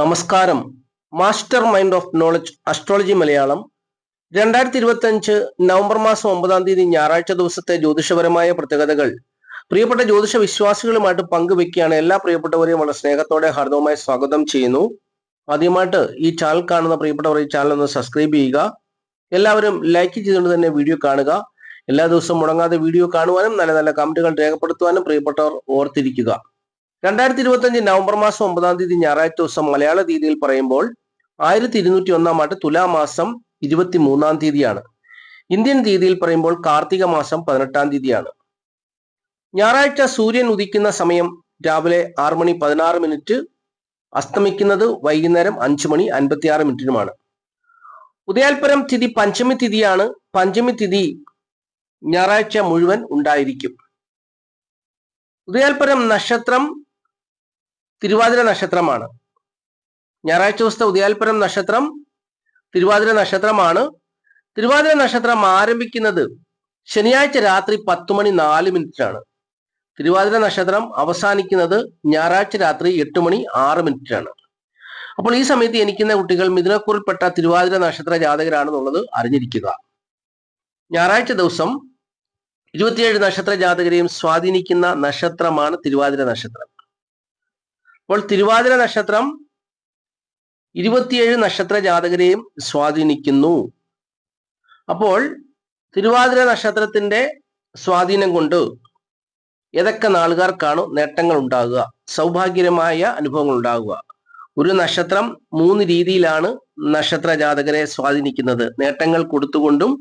നമസ്കാരം. Master mind of knowledge astrology Malayalam. രണ്ടായിരത്തി ഇരുപത്തി അഞ്ച് നവംബർ മാസം ഒമ്പതാം തീയതി ഞായറാഴ്ച ദിവസത്തെ ജ്യോതിഷപരമായ പ്രത്യേകതകൾ. പ്രിയപ്പെട്ട ജ്യോതിഷ വിശ്വാസികളുമായിട്ട് പങ്കുവെക്കുകയാണ് എല്ലാ പ്രിയപ്പെട്ടവരെയും വളരെ സ്നേഹത്തോടെ ഹാർദവുമായി സ്വാഗതം ചെയ്യുന്നു. ആദ്യമായിട്ട് ഈ ചാനൽ കാണുന്ന പ്രിയപ്പെട്ടവർ ഈ ചാനൽ ഒന്ന് സബ്സ്ക്രൈബ് ചെയ്യുക. എല്ലാവരും ലൈക്ക് ചെയ്തുകൊണ്ട് തന്നെ വീഡിയോ കാണുക. എല്ലാ ദിവസവും മുടങ്ങാതെ വീഡിയോ കാണുവാനും നല്ല നല്ല കമന്റുകൾ രേഖപ്പെടുത്തുവാനും പ്രിയപ്പെട്ടവർ ഓർത്തിരിക്കുക. രണ്ടായിരത്തി ഇരുപത്തി അഞ്ച് നവംബർ മാസം ഒമ്പതാം തീയതി ഞായറാഴ്ച ദിവസം മലയാള തീയതിയിൽ പറയുമ്പോൾ ആയിരത്തി ഇരുന്നൂറ്റി ഒന്നാം ആണ്ട് തുലാമാസം ഇരുപത്തി മൂന്നാം തീയതിയാണ്. ഇന്ത്യൻ തീയതിയിൽ പറയുമ്പോൾ കാർത്തിക മാസം പതിനെട്ടാം തീയതിയാണ്. ഞായറാഴ്ച സൂര്യൻ ഉദിക്കുന്ന സമയം രാവിലെ ആറ് മണി പതിനാറ് മിനിറ്റ് അസ്തമിക്കുന്നത് വൈകുന്നേരം അഞ്ചു മണി അൻപത്തി ആറ് മിനിറ്റിനുമാണ്. ഉദയാൽപരം തിഥി പഞ്ചമി തിഥിയാണ്. പഞ്ചമി തിഥി ഞായറാഴ്ച മുഴുവൻ ഉണ്ടായിരിക്കും. ഉദയാൽപരം നക്ഷത്രം തിരുവാതിര നക്ഷത്രമാണ്. ഞായറാഴ്ച ദിവസത്തെ ഉദയാൽപരം നക്ഷത്രം തിരുവാതിര നക്ഷത്രമാണ്. തിരുവാതിര നക്ഷത്രം ആരംഭിക്കുന്നത് ശനിയാഴ്ച രാത്രി പത്ത് മണി നാല് മിനിറ്റിലാണ് തിരുവാതിര നക്ഷത്രം അവസാനിക്കുന്നത് ഞായറാഴ്ച രാത്രി എട്ട് മണി ആറ് മിനിറ്റിലാണ് അപ്പോൾ ഈ സമയത്ത് എനിക്കുന്ന കുട്ടികൾ മിഥുനക്കുറിൽപ്പെട്ട തിരുവാതിര നക്ഷത്ര ജാതകരാണെന്നുള്ളത് അറിഞ്ഞിരിക്കുക. ഞായറാഴ്ച ദിവസം ഇരുപത്തിയേഴ് നക്ഷത്ര ജാതകരെയും സ്വാധീനിക്കുന്ന നക്ഷത്രമാണ് തിരുവാതിര നക്ഷത്രം. അപ്പോൾ തിരുവാതിര നക്ഷത്രം ഇരുപത്തിയേഴ് നക്ഷത്ര ജാതകരെയും സ്വാധീനിക്കുന്നു. അപ്പോൾ തിരുവാതിര നക്ഷത്രത്തിന്റെ സ്വാധീനം കൊണ്ട് ഏതൊക്കെ നാളുകാർക്കാണ് നേട്ടങ്ങൾ ഉണ്ടാകുക സൗഭാഗ്യകരമായ അനുഭവങ്ങൾ ഉണ്ടാകുക. ഒരു നക്ഷത്രം മൂന്ന് രീതിയിലാണ് നക്ഷത്ര ജാതകരെ സ്വാധീനിക്കുന്നത്. നേട്ടങ്ങൾ കൊടുത്തുകൊണ്ടും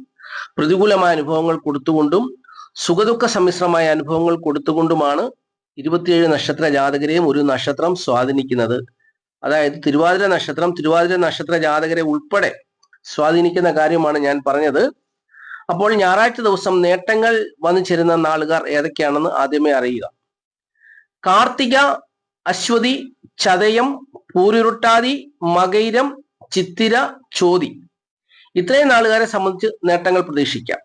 പ്രതികൂലമായ അനുഭവങ്ങൾ കൊടുത്തുകൊണ്ടും സുഖദുഃഖ സമ്മിശ്രമായ അനുഭവങ്ങൾ കൊടുത്തുകൊണ്ടുമാണ് ഇരുപത്തിയേഴ് നക്ഷത്ര ജാതകരെയും ഒരു നക്ഷത്രം സ്വാധീനിക്കുന്നത്. അതായത് തിരുവാതിര നക്ഷത്രം തിരുവാതിര നക്ഷത്ര ജാതകരെ ഉൾപ്പെടെ സ്വാധീനിക്കുന്ന കാര്യമാണ് ഞാൻ പറഞ്ഞത്. അപ്പോൾ ഞായറാഴ്ച ദിവസം നേട്ടങ്ങൾ വന്നു ചേരുന്ന നാളുകാർ ഏതൊക്കെയാണെന്ന് ആദ്യമേ അറിയുക. കാർത്തിക അശ്വതി ചതയം പൂരുരുട്ടാതി മകൈരം ചിത്തിര ചോതി. ഇത്രയും നാളുകാരെ സംബന്ധിച്ച് നേട്ടങ്ങൾ പ്രതീക്ഷിക്കാം.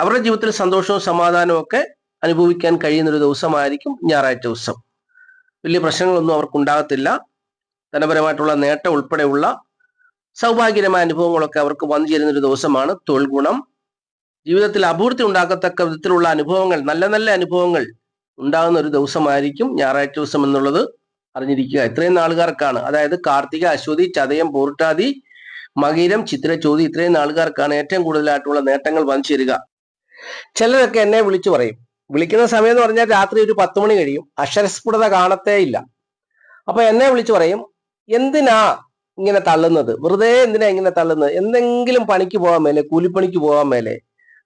അവരുടെ ജീവിതത്തിൽ സന്തോഷവും സമാധാനവും ഒക്കെ അനുഭവിക്കാൻ കഴിയുന്ന ഒരു ദിവസമായിരിക്കും ഞായറാഴ്ച ദിവസം. വലിയ പ്രശ്നങ്ങളൊന്നും അവർക്കുണ്ടാകത്തില്ല. ധനപരമായിട്ടുള്ള നേട്ടം ഉൾപ്പെടെയുള്ള സൗഭാഗ്യകരമായ അനുഭവങ്ങളൊക്കെ അവർക്ക് വന്നു ചേരുന്ന ഒരു ദിവസമാണ് തൊഴിൽ ജീവിതത്തിൽ അപൂർത്തി ഉണ്ടാക്കത്തക്ക വിധത്തിലുള്ള അനുഭവങ്ങൾ നല്ല നല്ല അനുഭവങ്ങൾ ഉണ്ടാകുന്ന ഒരു ദിവസമായിരിക്കും ഞായറാഴ്ച ദിവസം എന്നുള്ളത് അറിഞ്ഞിരിക്കുക. ഇത്രയും നാളുകാർക്കാണ്. അതായത് കാർത്തിക അശ്വതി ചതയം പൂർട്ടാതി മകീരം ചിത്ര ചോതി ഇത്രയും നാളുകാർക്കാണ് ഏറ്റവും കൂടുതലായിട്ടുള്ള നേട്ടങ്ങൾ വന്നു ചേരുക. ചിലരൊക്കെ എന്നെ വിളിച്ചു പറയും. വിളിക്കുന്ന സമയം എന്ന് പറഞ്ഞാൽ രാത്രി ഒരു പത്ത് മണി കഴിയും. അക്ഷരസ്ഫുടത കാണത്തേ ഇല്ല. അപ്പൊ എന്നെ വിളിച്ചു പറയും എന്തിനാ ഇങ്ങനെ തള്ളുന്നത്? വെറുതെ എന്തിനാ ഇങ്ങനെ തള്ളുന്നത്? എന്തെങ്കിലും പണിക്ക് പോകാൻ മേലെ കൂലിപ്പണിക്ക് പോകാൻ മേലെ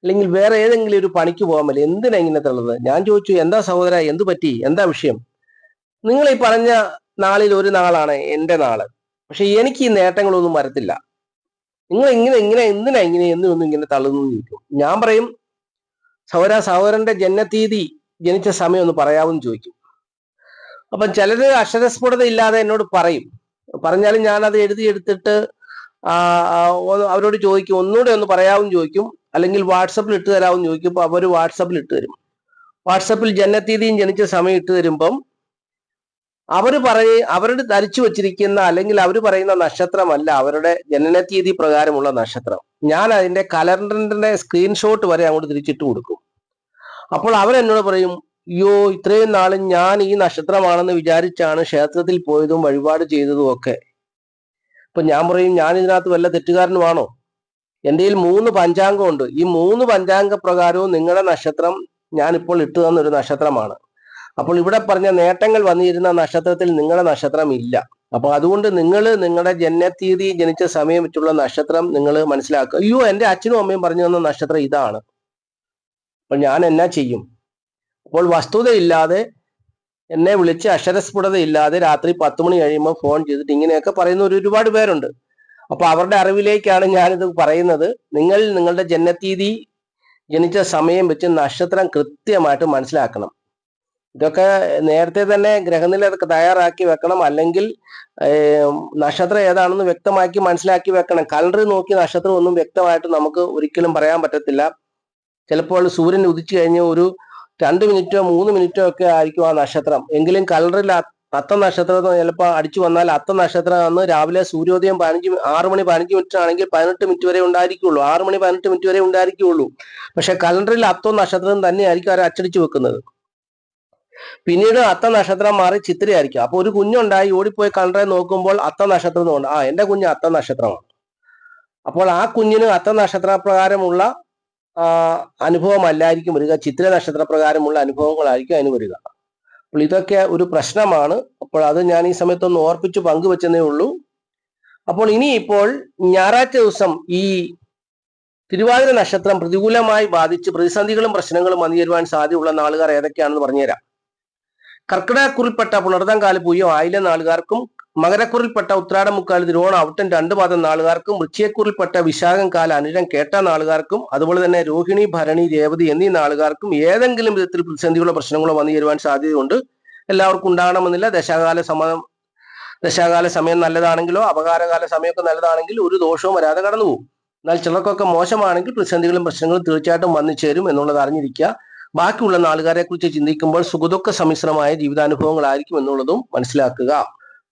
അല്ലെങ്കിൽ വേറെ ഏതെങ്കിലും ഒരു പണിക്ക് പോകാൻ മേലെ എന്തിനാ ഇങ്ങനെ തള്ളുന്നത്? ഞാൻ ചോദിച്ചു എന്താ സഹോദര എന്ത് പറ്റി? എന്താ വിഷയം? നിങ്ങൾ ഈ പറഞ്ഞ നാളിൽ ഒരു നാളാണ് എന്റെ നാൾ. പക്ഷെ എനിക്ക് ഈ നേട്ടങ്ങളൊന്നും വരത്തില്ല. നിങ്ങൾ ഇങ്ങനെ ഇങ്ങനെ എന്തിനാ ഇങ്ങനെ എന്നൊന്നും ഇങ്ങനെ തള്ളുന്നു ചോദിക്കും. ഞാൻ പറയും സഹോദര സഹോദരന്റെ ജന്മതീയതി ജനിച്ച സമയം ഒന്ന് പറയാമെന്ന് ചോദിക്കും. അപ്പം ചിലര് അക്ഷരസ്ഫുടത ഇല്ലാതെ എന്നോട് പറയും. പറഞ്ഞാലും ഞാൻ അത് എഴുതിയെടുത്തിട്ട് അവരോട് ചോദിക്കും ഒന്നുകൂടെ ഒന്ന് പറയാമെന്ന് ചോദിക്കും. അല്ലെങ്കിൽ വാട്സപ്പിൽ ഇട്ട് തരാമെന്ന് ചോദിക്കും. അപ്പൊ അവർ വാട്സപ്പിൽ ഇട്ട് തരും. വാട്സപ്പിൽ ജന്മതീയതിയും ജനിച്ച സമയം ഇട്ട് തരുമ്പം അവർ പറയ അവരുടെ ധരിച്ചു വച്ചിരിക്കുന്ന അല്ലെങ്കിൽ അവർ പറയുന്ന നക്ഷത്രമല്ല അവരുടെ ജനനതീയതി പ്രകാരമുള്ള നക്ഷത്രം. ഞാൻ അതിന്റെ കലണ്ടറിന്റെ സ്ക്രീൻഷോട്ട് വരെ അങ്ങോട്ട് തിരിച്ചിട്ട് കൊടുക്കും. അപ്പോൾ അവരെന്നോട് പറയും അയ്യോ ഇത്രയും നാളും ഞാൻ ഈ നക്ഷത്രമാണെന്ന് വിചാരിച്ചാണ് ക്ഷേത്രത്തിൽ പോയതും വഴിപാട് ചെയ്തതും ഒക്കെ. അപ്പൊ ഞാൻ പറയും ഞാൻ ഇതിനകത്ത് വല്ല തെറ്റുകാരനുമാണോ? എന്റെ കയ്യിൽ മൂന്ന് പഞ്ചാംഗമുണ്ട്. ഈ മൂന്ന് പഞ്ചാംഗ പ്രകാരവും നിങ്ങളുടെ നക്ഷത്രം ഞാനിപ്പോൾ ഇട്ടു തന്ന ഒരു നക്ഷത്രമാണ്. അപ്പോൾ ഇവിടെ പറഞ്ഞ നേട്ടങ്ങൾ വന്നിരുന്ന നക്ഷത്രത്തിൽ നിങ്ങളുടെ നക്ഷത്രം ഇല്ല. അപ്പൊ അതുകൊണ്ട് നിങ്ങൾ നിങ്ങളുടെ തീയതി ജനിച്ച സമയം വെച്ചുള്ള നക്ഷത്രം നിങ്ങൾ മനസ്സിലാക്കുക. അയ്യോ എന്റെ അച്ഛനും അമ്മയും പറഞ്ഞു തന്ന നക്ഷത്രം ഇതാണ്. അപ്പോൾ ഞാൻ എന്നാ ചെയ്യും? അപ്പോൾ വസ്തുതയില്ലാതെ എന്നെ വിളിച്ച് അക്ഷരസ്ഫുടത ഇല്ലാതെ രാത്രി പത്ത് മണി കഴിയുമ്പോൾ ഫോൺ ചെയ്തിട്ട് ഇങ്ങനെയൊക്കെ പറയുന്ന ഒരു ഒരുപാട് പേരുണ്ട്. അപ്പൊ അവരുടെ അറിവിലേക്കാണ് ഞാനിത് പറയുന്നത്. നിങ്ങൾ നിങ്ങളുടെ ജന്മതീയതി ജനിച്ച സമയം വെച്ച് നക്ഷത്രം കൃത്യമായിട്ട് മനസ്സിലാക്കണം. ഇതൊക്കെ നേരത്തെ തന്നെ ഗ്രഹനില തയ്യാറാക്കി വെക്കണം. അല്ലെങ്കിൽ നക്ഷത്രം ഏതാണെന്ന് വ്യക്തമാക്കി മനസ്സിലാക്കി വെക്കണം. കലണ്ടർ നോക്കി നക്ഷത്രം ഒന്നും വ്യക്തമായിട്ട് നമുക്ക് ഒരിക്കലും പറയാൻ പറ്റത്തില്ല. ചിലപ്പോൾ സൂര്യൻ ഉദിച്ചു കഴിഞ്ഞ് ഒരു രണ്ട് മിനിറ്റോ മൂന്ന് മിനിറ്റോ ഒക്കെ ആയിരിക്കും ആ നക്ഷത്രം. എങ്കിലും കലണ്ടറിൽ അത്ത നക്ഷത്രം ചിലപ്പോൾ അടിച്ചു വന്നാൽ അത്ത നക്ഷത്രം അന്ന് രാവിലെ സൂര്യോദയം പതിനഞ്ച് ആറ് മണി പതിനഞ്ച് മിനിറ്റ് ആണെങ്കിൽ പതിനെട്ട് മിനിറ്റ് വരെ ഉണ്ടായിരിക്കുള്ളൂ. ആറ് മണി പതിനെട്ട് മിനിറ്റ് വരെ ഉണ്ടായിരിക്കുള്ളൂ. പക്ഷെ കലണ്ടറിൽ അത്തോ നക്ഷത്രം തന്നെയായിരിക്കും അവർ അച്ചടിച്ചു വെക്കുന്നത്. പിന്നീട് അത്ത നക്ഷത്രം മാറി ചിത്രയായിരിക്കും അപ്പൊ ഒരു കുഞ്ഞുണ്ടായി ഓടിപ്പോയി കലണ്ടറെ നോക്കുമ്പോൾ അത്ത നക്ഷത്രം എന്നുണ്ട് ആ എന്റെ കുഞ്ഞ് അത്ത നക്ഷത്രമാണ്. അപ്പോൾ ആ കുഞ്ഞിന് അത്ത നക്ഷത്ര പ്രകാരമുള്ള അനുഭവമല്ലായിരിക്കും വരിക. ചിത്ര നക്ഷത്ര പ്രകാരമുള്ള അനുഭവങ്ങളായിരിക്കും അതിന് വരിക. അപ്പോൾ ഇതൊക്കെ ഒരു പ്രശ്നമാണ്. അപ്പോൾ അത് ഞാൻ ഈ സമയത്തൊന്ന് ഓർപ്പിച്ചു പങ്കുവെച്ചതേ ഉള്ളൂ. അപ്പോൾ ഇനി ഇപ്പോൾ ഞായറാഴ്ച ദിവസം ഈ തിരുവാതിര നക്ഷത്രം പ്രതികൂലമായി ബാധിച്ച് പ്രതിസന്ധികളും പ്രശ്നങ്ങളും വന്നു ചേരുവാൻ സാധ്യതയുള്ള നാളുകാർ ഏതൊക്കെയാണെന്ന് പറഞ്ഞുതരാം. കർക്കിടകക്കുറിൽപ്പെട്ട പുലർതങ്കാൽ പൂയം ആയില നാളുകാർക്കും മകരക്കുറിൽപ്പെട്ട ഉത്രാടം മുക്കാൽ തിരുവോണം ഔട്ടൻ രണ്ട് പാദം നാളുകാർക്കും വൃശ്ചയക്കുറിൽപ്പെട്ട വിശാഖം കാല അനുരം കേട്ട നാളുകാർക്കും അതുപോലെ തന്നെ രോഹിണി ഭരണി രേവതി എന്നീ നാളുകാർക്കും ഏതെങ്കിലും വിധത്തിൽ പ്രതിസന്ധികളോ പ്രശ്നങ്ങളോ വന്നു ചേരുവാൻ സാധ്യതയുണ്ട്. എല്ലാവർക്കും ഉണ്ടാകണമെന്നില്ല. ദശാകാല സമയം ദശാകാല സമയം നല്ലതാണെങ്കിലോ അപകാരകാല സമയമൊക്കെ നല്ലതാണെങ്കിൽ ഒരു ദോഷവും വരാതെ കടന്നു പോകും എന്നാൽ ചിലർക്കൊക്കെ മോശമാണെങ്കിൽ പ്രതിസന്ധികളും പ്രശ്നങ്ങളും തീർച്ചയായിട്ടും വന്നു ചേരും എന്നുള്ളത് അറിഞ്ഞിരിക്കുക. ബാക്കിയുള്ള നാളുകാരെ കുറിച്ച് ചിന്തിക്കുമ്പോൾ സുഖദുഃഖ സമ്മിശ്രമായ ജീവിതാനുഭവങ്ങളായിരിക്കും എന്നുള്ളതും മനസ്സിലാക്കുക.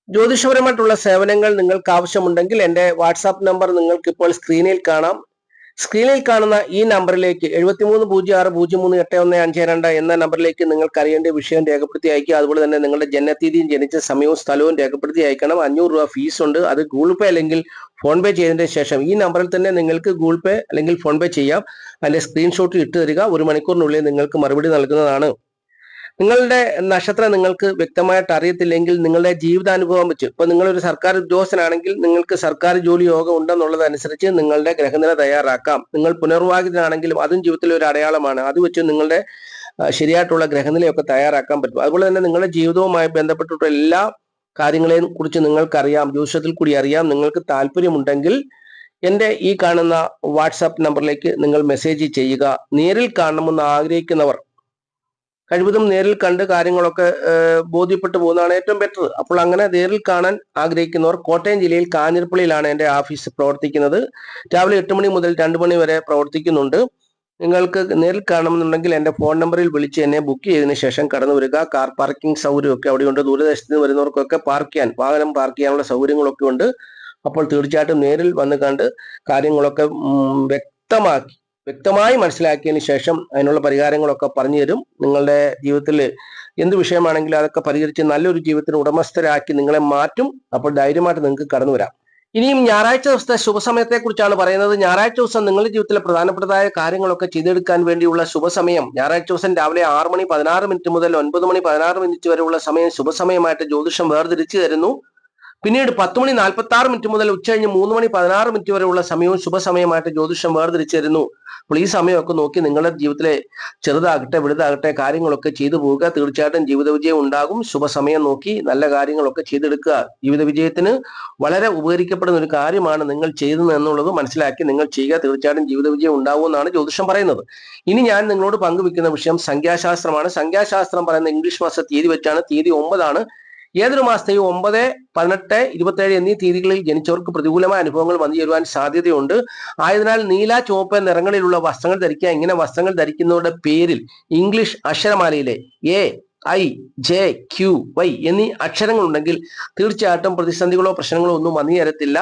ജ്യോതിഷപരമായിട്ടുള്ള സേവനങ്ങൾ നിങ്ങൾക്ക് ആവശ്യമുണ്ടെങ്കിൽ എന്റെ വാട്സാപ്പ് നമ്പർ നിങ്ങൾക്ക് ഇപ്പോൾ സ്ക്രീനിൽ കാണാം. സ്ക്രീനിൽ കാണുന്ന ഈ നമ്പറിലേക്ക് എഴുപത്തിമൂന്ന് പൂജ്യം ആറ് പൂജ്യം മൂന്ന് എട്ട് ഒന്ന് അഞ്ച് രണ്ട് എന്ന നമ്പറിലേക്ക് നിങ്ങൾക്ക് അറിയേണ്ട വിഷയം രേഖപ്പെടുത്തി അയക്കുക അതുപോലെ തന്നെ നിങ്ങളുടെ ജനനത്തീയതിയും ജനിച്ച സമയവും സ്ഥലവും രേഖപ്പെടുത്തി അയക്കണം അഞ്ഞൂറ് രൂപ ഫീസ് ഉണ്ട്. അത് ഗൂഗിൾ പേ അല്ലെങ്കിൽ ഫോൺ പേ ചെയ്തതിന് ശേഷം ഈ നമ്പറിൽ തന്നെ നിങ്ങൾക്ക് ഗൂഗിൾ പേ അല്ലെങ്കിൽ ഫോൺ പേ ചെയ്യാം. അതിന്റെ സ്ക്രീൻഷോട്ട് ഇട്ട് തരിക. ഒരു മണിക്കൂറിനുള്ളിൽ നിങ്ങൾക്ക് മറുപടി നൽകുന്നതാണ്. നിങ്ങളുടെ നക്ഷത്രം നിങ്ങൾക്ക് വ്യക്തമായിട്ട് അറിയത്തില്ലെങ്കിൽ നിങ്ങളുടെ ജീവിതാനുഭവം വെച്ച് ഇപ്പൊ നിങ്ങളൊരു സർക്കാർ ഉദ്യോഗസ്ഥനാണെങ്കിൽ നിങ്ങൾക്ക് സർക്കാർ ജോലി യോഗം ഉണ്ടെന്നുള്ളതനുസരിച്ച് നിങ്ങളുടെ ഗ്രഹനില തയ്യാറാക്കാം. നിങ്ങൾ പുനർവാഹിതനാണെങ്കിലും അതും ജീവിതത്തിലെ ഒരു അടയാളമാണ്. അത് വെച്ച് നിങ്ങളുടെ ശരിയായിട്ടുള്ള ഗ്രഹനിലയൊക്കെ തയ്യാറാക്കാൻ പറ്റും. അതുപോലെ തന്നെ നിങ്ങളുടെ ജീവിതവുമായി ബന്ധപ്പെട്ടിട്ടുള്ള എല്ലാ കാര്യങ്ങളെയും കുറിച്ച് നിങ്ങൾക്കറിയാം. ജ്യോതിഷത്തിൽ കൂടി അറിയാം. നിങ്ങൾക്ക് താല്പര്യമുണ്ടെങ്കിൽ എന്റെ ഈ കാണുന്ന വാട്സാപ്പ് നമ്പറിലേക്ക് നിങ്ങൾ മെസ്സേജ് ചെയ്യുക. നേരിൽ കാണണമെന്ന് ആഗ്രഹിക്കുന്നവർ കഴിവതും നേരിൽ കണ്ട് കാര്യങ്ങളൊക്കെ ബോധ്യപ്പെട്ടു പോകുന്നതാണ് ഏറ്റവും ബെറ്റർ അപ്പോൾ അങ്ങനെ നേരിൽ കാണാൻ ആഗ്രഹിക്കുന്നവർ കോട്ടയം ജില്ലയിൽ കാഞ്ഞിരപ്പള്ളിയിലാണ് എന്റെ ഓഫീസ് പ്രവർത്തിക്കുന്നത്. രാവിലെ എട്ട് മണി മുതൽ രണ്ട് മണി വരെ പ്രവർത്തിക്കുന്നുണ്ട്. നിങ്ങൾക്ക് നേരിൽ കാണണമെന്നുണ്ടെങ്കിൽ എന്റെ ഫോൺ നമ്പറിൽ വിളിച്ച് എന്നെ ബുക്ക് ചെയ്തതിന് ശേഷം കടന്നു വരിക. കാർ പാർക്കിംഗ് സൗകര്യമൊക്കെ അവിടെയുണ്ട്. ദൂരദേശത്ത് നിന്ന് വരുന്നവർക്കൊക്കെ പാർക്ക് ചെയ്യാൻ വാഹനം പാർക്ക് ചെയ്യാനുള്ള സൗകര്യങ്ങളൊക്കെ ഉണ്ട്. അപ്പോൾ തീർച്ചയായിട്ടും നേരിൽ വന്ന് കണ്ട് കാര്യങ്ങളൊക്കെ വ്യക്തമാക്കി വ്യക്തമായി മനസ്സിലാക്കിയതിന് ശേഷം അതിനുള്ള പരിഹാരങ്ങളൊക്കെ പറഞ്ഞു തരും. നിങ്ങളുടെ ജീവിതത്തിൽ എന്ത് വിഷയമാണെങ്കിലും അതൊക്കെ പരിഹരിച്ച് നല്ലൊരു ജീവിതത്തിന് ഉടമസ്ഥരാക്കി നിങ്ങളെ മാറ്റും. അപ്പോൾ ധൈര്യമായിട്ട് നിങ്ങൾക്ക് കടന്നു വരാം. ഇനിയും ഞായറാഴ്ച ദിവസത്തെ ശുഭസമയത്തെ കുറിച്ചാണ് പറയുന്നത്. ഞായറാഴ്ച ദിവസം നിങ്ങളുടെ ജീവിതത്തിലെ പ്രധാനപ്പെട്ടതായ കാര്യങ്ങളൊക്കെ ചെയ്തെടുക്കാൻ വേണ്ടിയുള്ള ശുഭസമയം. ഞായറാഴ്ച ദിവസം രാവിലെ ആറ് മണി പതിനാറ് മിനിറ്റ് മുതൽ ഒൻപത് മണി പതിനാറ് മിനിറ്റ് വരെയുള്ള സമയം ശുഭസമയമായിട്ട് ജ്യോതിഷം വേർതിരിച്ചു തരുന്നു. പിന്നീട് പത്ത് മണി നാൽപ്പത്തി ആറ് മിനിറ്റ് മുതൽ ഉച്ചകഴിഞ്ഞ് മൂന്ന് മണി പതിനാറ് മിനിറ്റ് വരെയുള്ള സമയവും ശുഭസമയമായിട്ട് ജ്യോതിഷം വേർതിരിച്ചിരുന്നു. അപ്പോൾ ഈ സമയമൊക്കെ നോക്കി നിങ്ങളുടെ ജീവിതത്തിലെ ചെറുതാകട്ടെ വലുതാകട്ടെ കാര്യങ്ങളൊക്കെ ചെയ്തു പോവുക. തീർച്ചയായിട്ടും ജീവിത വിജയം ഉണ്ടാകും. ശുഭസമയം നോക്കി നല്ല കാര്യങ്ങളൊക്കെ ചെയ്തെടുക്കുക. ജീവിത വിജയത്തിന് വളരെ ഉപകരിക്കപ്പെടുന്ന ഒരു കാര്യമാണ് നിങ്ങൾ ചെയ്യുന്നത് എന്നുള്ളത് മനസ്സിലാക്കി നിങ്ങൾ ചെയ്യുക. തീർച്ചയായിട്ടും ജീവിത വിജയം ഉണ്ടാവുമെന്നാണ് ജ്യോതിഷം പറയുന്നത്. ഇനി ഞാൻ നിങ്ങളോട് പങ്കുവെക്കുന്ന വിഷയം സംഖ്യാശാസ്ത്രമാണ്. സംഖ്യാശാസ്ത്രം പറയുന്ന ഇംഗ്ലീഷ് മാസ തീയതി വെച്ചാണ്. തീയതി ഒമ്പതാണ്. ഏതൊരു മാസത്തെയും ഒമ്പത് പതിനെട്ട് ഇരുപത്തേഴ് എന്നീ തീയതികളിൽ ജനിച്ചവർക്ക് പ്രതികൂലമായ അനുഭവങ്ങൾ വന്നു ചേരുവാൻ സാധ്യതയുണ്ട്. ആയതിനാൽ നീല ചുവപ്പ് നിറങ്ങളിലുള്ള വസ്ത്രങ്ങൾ ധരിക്കുക ഇങ്ങനെ വസ്ത്രങ്ങൾ ധരിക്കുന്നവരുടെ പേരിൽ English അക്ഷരമാലയിലെ A I J Q Y എന്നീ അക്ഷരങ്ങൾ ഉണ്ടെങ്കിൽ തീർച്ചയായിട്ടും പ്രതിസന്ധികളോ പ്രശ്നങ്ങളോ ഒന്നും വന്നു തരത്തില്ല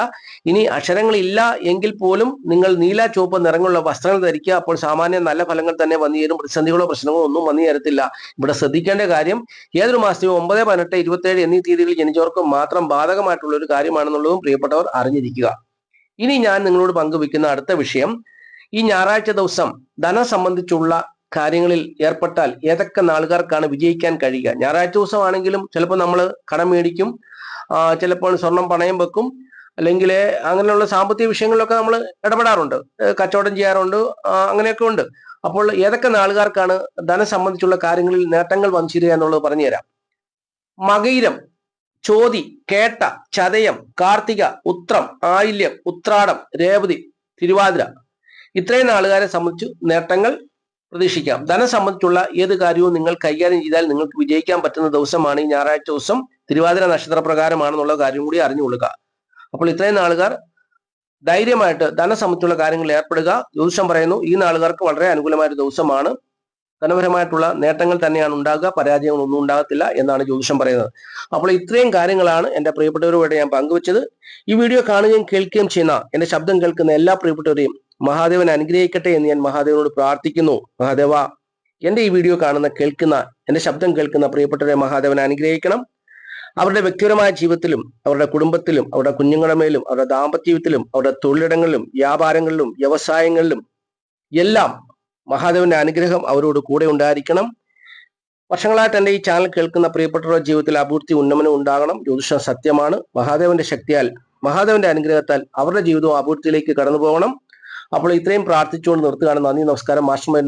ഇനി അക്ഷരങ്ങളില്ല എങ്കിൽ പോലും നിങ്ങൾ നീല ചുവപ്പ് നിറങ്ങളുള്ള വസ്ത്രങ്ങൾ ധരിക്കുക. അപ്പോൾ സാമാന്യ നല്ല ഫലങ്ങൾ തന്നെ വന്നു തരും പ്രതിസന്ധികളോ പ്രശ്നങ്ങളോ ഒന്നും വന്നു തരത്തില്ല ഇവിടെ ശ്രദ്ധിക്കേണ്ട കാര്യം ഏതൊരു മാസത്തെയും ഒമ്പത് പതിനെട്ട് ഇരുപത്തേഴ് എന്നീ തീയതികളിൽ ജനിച്ചവർക്ക് മാത്രം ബാധകമായിട്ടുള്ള ഒരു കാര്യമാണെന്നുള്ളതും പ്രിയപ്പെട്ടവർ അറിഞ്ഞിരിക്കുക. ഇനി ഞാൻ നിങ്ങളോട് പങ്കുവെക്കുന്ന അടുത്ത വിഷയം. ഈ ഞായറാഴ്ച ദിവസം ധനം സംബന്ധിച്ചുള്ള കാര്യങ്ങളിൽ ഏർപ്പെട്ടാൽ ഏതൊക്കെ നാളുകാർക്കാണ് വിജയിക്കാൻ കഴിയുക? ഞായറാഴ്ച ദിവസമാണെങ്കിലും ചിലപ്പോൾ നമ്മൾ കടം മേടിക്കും ചിലപ്പോൾ സ്വർണം പണയം വെക്കും അല്ലെങ്കിൽ അങ്ങനെയുള്ള സാമ്പത്തിക വിഷയങ്ങളിലൊക്കെ നമ്മൾ ഇടപെടാറുണ്ട്. കച്ചവടം ചെയ്യാറുണ്ട് അങ്ങനെയൊക്കെ ഉണ്ട്. അപ്പോൾ ഏതൊക്കെ നാളുകാർക്കാണ് ധനം സംബന്ധിച്ചുള്ള കാര്യങ്ങളിൽ നേട്ടങ്ങൾ വഞ്ചിരുക എന്നുള്ളത് പറഞ്ഞുതരാം മകയിരം ചോതി കേട്ട ചതയം കാർത്തിക ഉത്രം ആയില്യം ഉത്രാടം രേവതി തിരുവാതിര. ഇത്രയും നാളുകാരെ സംബന്ധിച്ച് നേട്ടങ്ങൾ പ്രതീക്ഷിക്കാം. ധനം സംബന്ധിച്ചുള്ള ഏത് കാര്യവും നിങ്ങൾ കൈകാര്യം ചെയ്താൽ നിങ്ങൾക്ക് വിജയിക്കാൻ പറ്റുന്ന ദിവസമാണ് ഈ ഞായറാഴ്ച ദിവസം. തിരുവാതിര നക്ഷത്ര പ്രകാരമാണെന്നുള്ള കാര്യം കൂടി അറിഞ്ഞുകൊള്ളുക. അപ്പോൾ ഇത്രയും നാളുകാർ ധൈര്യമായിട്ട് ധനം സംബന്ധിച്ചുള്ള കാര്യങ്ങളിൽ ഏർപ്പെടുക. ജ്യോതിഷം പറയുന്നു ഈ നാളുകാർക്ക് വളരെ അനുകൂലമായ ഒരു ദിവസമാണ്. ധനപരമായിട്ടുള്ള നേട്ടങ്ങൾ തന്നെയാണ് ഉണ്ടാകുക. പരാജയങ്ങൾ ഒന്നും ഉണ്ടാകത്തില്ല എന്നാണ് ജ്യോതിഷം പറയുന്നത്. അപ്പോൾ ഇത്രയും കാര്യങ്ങളാണ് എന്റെ പ്രിയപ്പെട്ടവരോട് ഞാൻ പങ്കുവച്ചത്. ഈ വീഡിയോ കാണുകയും കേൾക്കുകയും ചെയ്യുന്ന എന്റെ ശബ്ദം കേൾക്കുന്ന എല്ലാ പ്രിയപ്പെട്ടവരെയും മഹാദേവൻ അനുഗ്രഹിക്കട്ടെ എന്ന് ഞാൻ മഹാദേവനോട് പ്രാർത്ഥിക്കുന്നു. മഹാദേവ എന്റെ ഈ വീഡിയോ കാണുന്ന കേൾക്കുന്ന എന്റെ ശബ്ദം കേൾക്കുന്ന പ്രിയപ്പെട്ടവരെ മഹാദേവൻ അനുഗ്രഹിക്കണം. അവരുടെ വ്യക്തിപരമായ ജീവിതത്തിലും അവരുടെ കുടുംബത്തിലും അവരുടെ കുഞ്ഞുങ്ങളുടെ മേലും അവരുടെ ദാമ്പത്യത്തിലും അവരുടെ തൊഴിലിടങ്ങളിലും വ്യാപാരങ്ങളിലും വ്യവസായങ്ങളിലും എല്ലാം മഹാദേവന്റെ അനുഗ്രഹം അവരോട് കൂടെ ഉണ്ടായിരിക്കണം. വർഷങ്ങളായിട്ട് എന്റെ ഈ ചാനൽ കേൾക്കുന്ന പ്രിയപ്പെട്ടവരുടെ ജീവിതത്തിൽ അഭിവൃദ്ധി ഉന്നമനം ഉണ്ടാകണം. ജ്യോതിഷം സത്യമാണ്. മഹാദേവന്റെ ശക്തിയാൽ മഹാദേവന്റെ അനുഗ്രഹത്താൽ അവരുടെ ജീവിതവും അഭിവൃദ്ധിയിലേക്ക് കടന്നു പോകണം അപ്പോൾ ഇത്രയും പ്രാർത്ഥിച്ചുകൊണ്ട് നിർത്തുകയാണ്. നന്ദി നമസ്കാരം. മാഷുമാരുടെ